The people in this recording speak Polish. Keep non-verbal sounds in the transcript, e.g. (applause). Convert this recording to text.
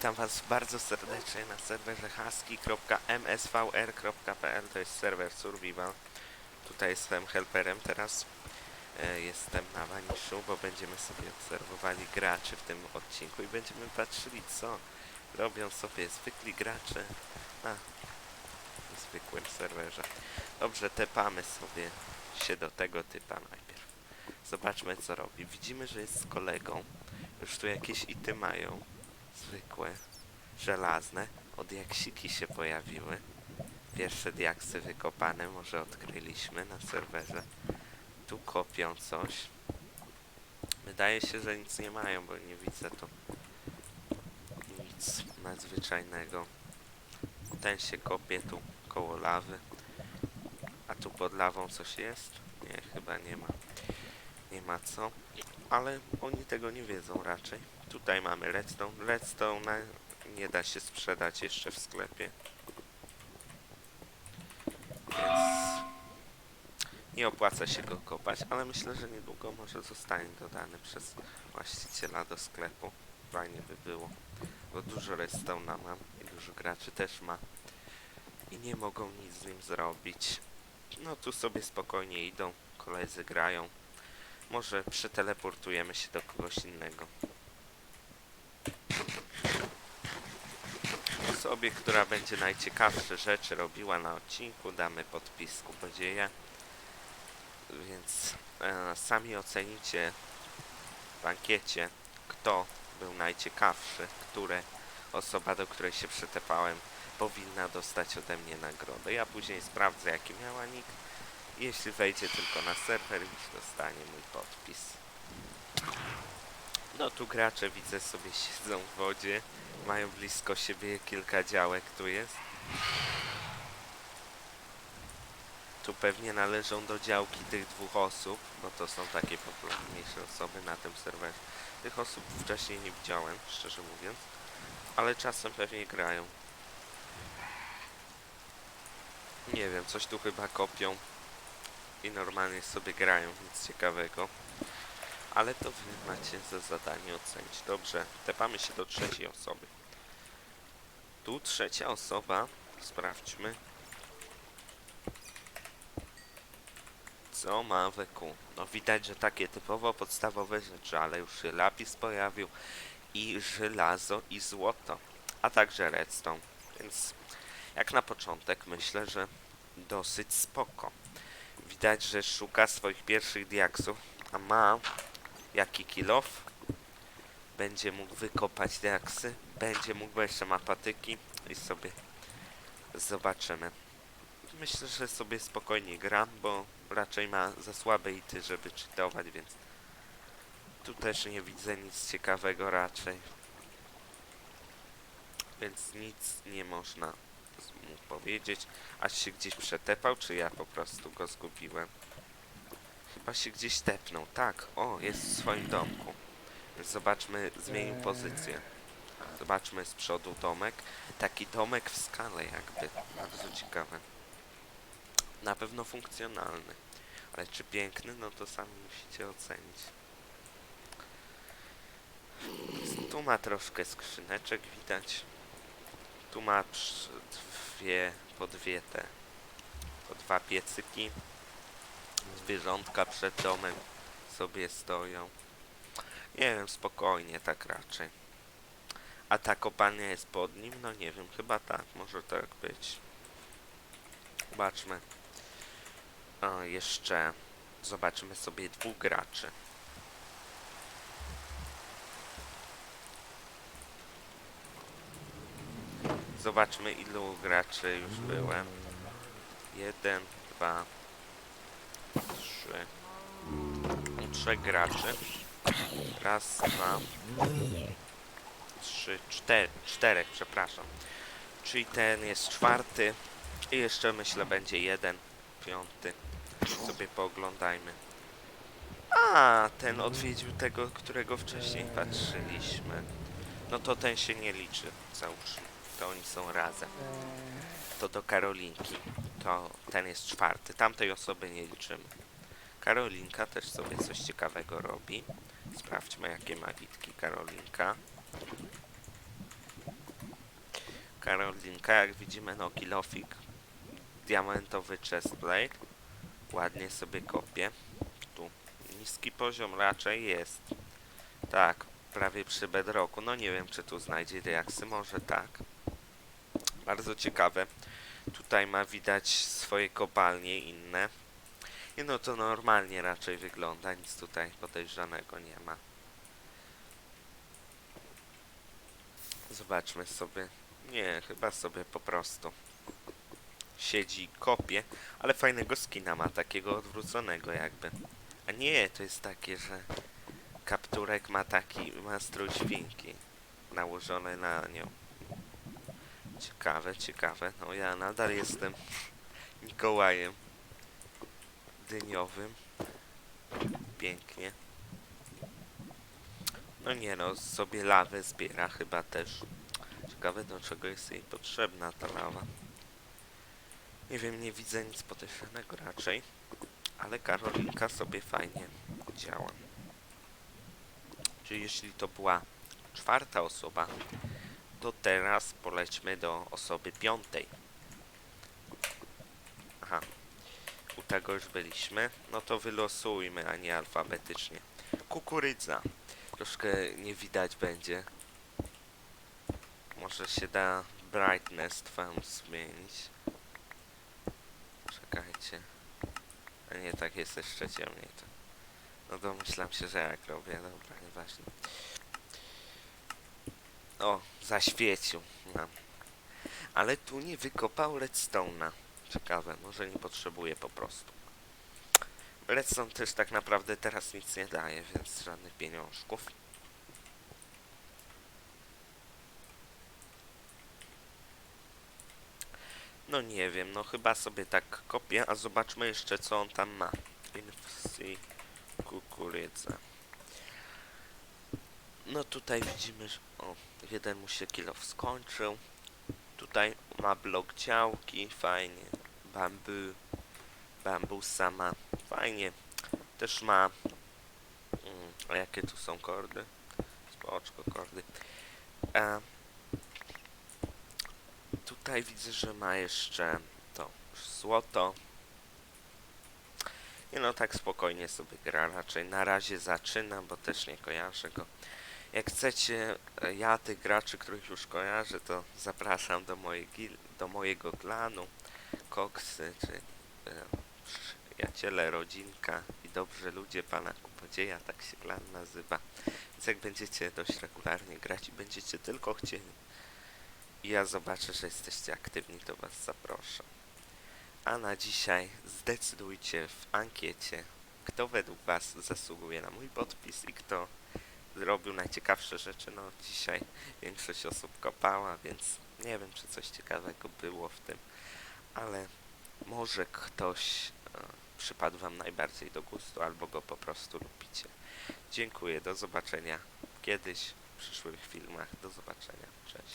Witam Was bardzo serdecznie na serwerze husky.msvr.pl To jest serwer survival. Tutaj jestem helperem teraz. E, jestem na Vaniszu, bo będziemy sobie obserwowali graczy w tym odcinku i będziemy patrzyli, co robią sobie zwykli gracze na zwykłym serwerze. Dobrze, tepamy sobie się do tego typa najpierw. Zobaczmy, co robi. Widzimy, że jest z kolegą. Już tu jakieś ity mają zwykłe, żelazne. Od jaksiki się pojawiły. Pierwsze diaksy wykopane, może odkryliśmy na serwerze. Tu kopią coś. Wydaje się, że nic nie mają, bo nie widzę tu nic nadzwyczajnego. Ten się kopie tu koło lawy. A tu pod lawą coś jest? Nie, chyba nie ma. Nie ma co. Ale oni tego nie wiedzą raczej. Tutaj mamy redstone. Redstone nie da się sprzedać jeszcze w sklepie. Więc nie opłaca się go kopać, ale myślę, że niedługo może zostanie dodany przez właściciela do sklepu. Fajnie by było, bo dużo redstone'a mam i dużo graczy też ma i nie mogą nic z nim zrobić. No tu sobie spokojnie idą, koledzy grają. Może przeteleportujemy się do kogoś innego. Osobie, która będzie najciekawsze rzeczy robiła na odcinku, damy podpis Kupodzieja. Więc e, sami ocenicie w ankiecie, kto był najciekawszy, które osoba, do której się przetepałem, powinna dostać ode mnie nagrodę. Ja później sprawdzę, jaki miała nick. Jeśli wejdzie tylko na serwer, już dostanie mój podpis. No tu gracze widzę sobie siedzą w wodzie. Mają blisko siebie kilka działek tu jest. Tu pewnie należą do działki tych dwóch osób, bo to są takie popularniejsze osoby na tym serwerze. Tych osób wcześniej nie widziałem, szczerze mówiąc, ale czasem pewnie grają. Nie wiem, coś tu chyba kopią i normalnie sobie grają, nic ciekawego. Ale to wy macie za zadanie ocenić. Dobrze, tepamy się do trzeciej osoby. Tu trzecia osoba, sprawdźmy. Co ma w EQ? No widać, że takie typowo podstawowe rzeczy, ale już się lapis pojawił i żelazo i złoto, a także redstone. Więc jak na początek myślę, że dosyć spoko. Widać, że szuka swoich pierwszych diaksów, a ma jaki kilof. Będzie mógł wykopać diaksy, będzie mógł, jeszcze ma patyki i sobie zobaczymy. Myślę, że sobie spokojnie gra, bo raczej ma za słabe ity, żeby czytować, więc tu też nie widzę nic ciekawego raczej. Więc nic nie można mu powiedzieć. Aż się gdzieś przetepał, czy ja po prostu go zgubiłem? Chyba się gdzieś tepnął. Tak, o, jest w swoim domku. Więc zobaczmy, zmienił pozycję. Zobaczmy z przodu domek. Taki domek w skale jakby. Bardzo ciekawe. Na pewno funkcjonalny. Ale czy piękny, no to sami musicie ocenić. Tu ma troszkę skrzyneczek widać. Tu ma dwie, po dwie te, po dwa piecyki. Zwierzątka przed domem sobie stoją. Nie wiem, spokojnie tak raczej. A ta kopalnia jest pod nim? No nie wiem, chyba tak, może tak być. Zobaczmy. O, jeszcze zobaczymy sobie dwóch graczy. Zobaczmy ilu graczy już byłem. Jeden, dwa, trzy. Trzech graczy. Raz, dwa, trzy, cztery, czterech, przepraszam. Czyli ten jest czwarty. I jeszcze myślę będzie jeden, piąty. Sobie pooglądajmy. A, ten odwiedził tego, którego wcześniej patrzyliśmy. No to ten się nie liczy, załóżmy. To oni są razem. To do Karolinki. To ten jest czwarty. Tamtej osoby nie liczymy. Karolinka też sobie coś ciekawego robi. Sprawdźmy, jakie ma witki Karolinka. Karolinka, jak widzimy, no kilofik. Diamentowy chestplate. Ładnie sobie kopie. Tu niski poziom raczej jest. Tak, prawie przy bedrocku. No nie wiem, czy tu znajdzie reaksy, może tak. Bardzo ciekawe. Tutaj ma widać swoje kopalnie inne. I no to normalnie raczej wygląda, nic tutaj podejrzanego nie ma. Zobaczmy sobie. Nie, chyba sobie po prostu siedzi kopie, ale fajnego skina ma, takiego odwróconego jakby. A nie, to jest takie, że kapturek ma taki, ma strój świnki nałożony na nią. Ciekawe, ciekawe. No ja nadal jestem (laughs) Mikołajem dyniowym. Pięknie. No nie no, sobie lawę zbiera chyba też. Ciekawe do czego jest jej potrzebna ta lawa. Nie wiem, nie widzę nic podejrzanego raczej. Ale Karolinka sobie fajnie działa. Czyli jeśli to była czwarta osoba, to teraz polećmy do osoby piątej. U tego już byliśmy. No to wylosujmy, a nie alfabetycznie. Kukurydza. Troszkę nie widać będzie. Może się da brightness twoją zmienić. Czekajcie. A nie, tak jest jeszcze ciemniej to. No domyślam się, że jak robię, dobra, nieważne. O, zaświecił nam. Ale tu nie wykopał redstone'a. Ciekawe, może nie potrzebuje po prostu. Redstone też tak naprawdę teraz nic nie daje, więc żadnych pieniążków. No nie wiem, no chyba sobie tak kopię, a zobaczmy jeszcze co on tam ma. Infsi kukurydza. No tutaj widzimy, że o, jeden mu się kilo skończył. Tutaj ma blok działki, fajnie. Bambu, bambusa ma, fajnie. Też ma, mm, a jakie tu są kordy? Spoczko, kordy. Tutaj widzę, że ma jeszcze to złoto. Nie no, tak spokojnie sobie gra, raczej na razie zaczyna, bo też nie kojarzę go. Jak chcecie, e, ja tych graczy, których już kojarzę, to zapraszam do, mojej do mojego klanu. Koksy, czy e, przyjaciele, rodzinka i dobrzy ludzie pana Kupodzieja, tak się klan nazywa. Więc jak będziecie dość regularnie grać i będziecie tylko chcieli i ja zobaczę, że jesteście aktywni, to was zaproszę. A na dzisiaj zdecydujcie w ankiecie, kto według was zasługuje na mój podpis i kto zrobił najciekawsze rzeczy. No dzisiaj większość osób kopała, więc nie wiem, czy coś ciekawego było w tym, ale może ktoś e, przypadł wam najbardziej do gustu, albo go po prostu lubicie. Dziękuję, do zobaczenia kiedyś w przyszłych filmach. Do zobaczenia, cześć.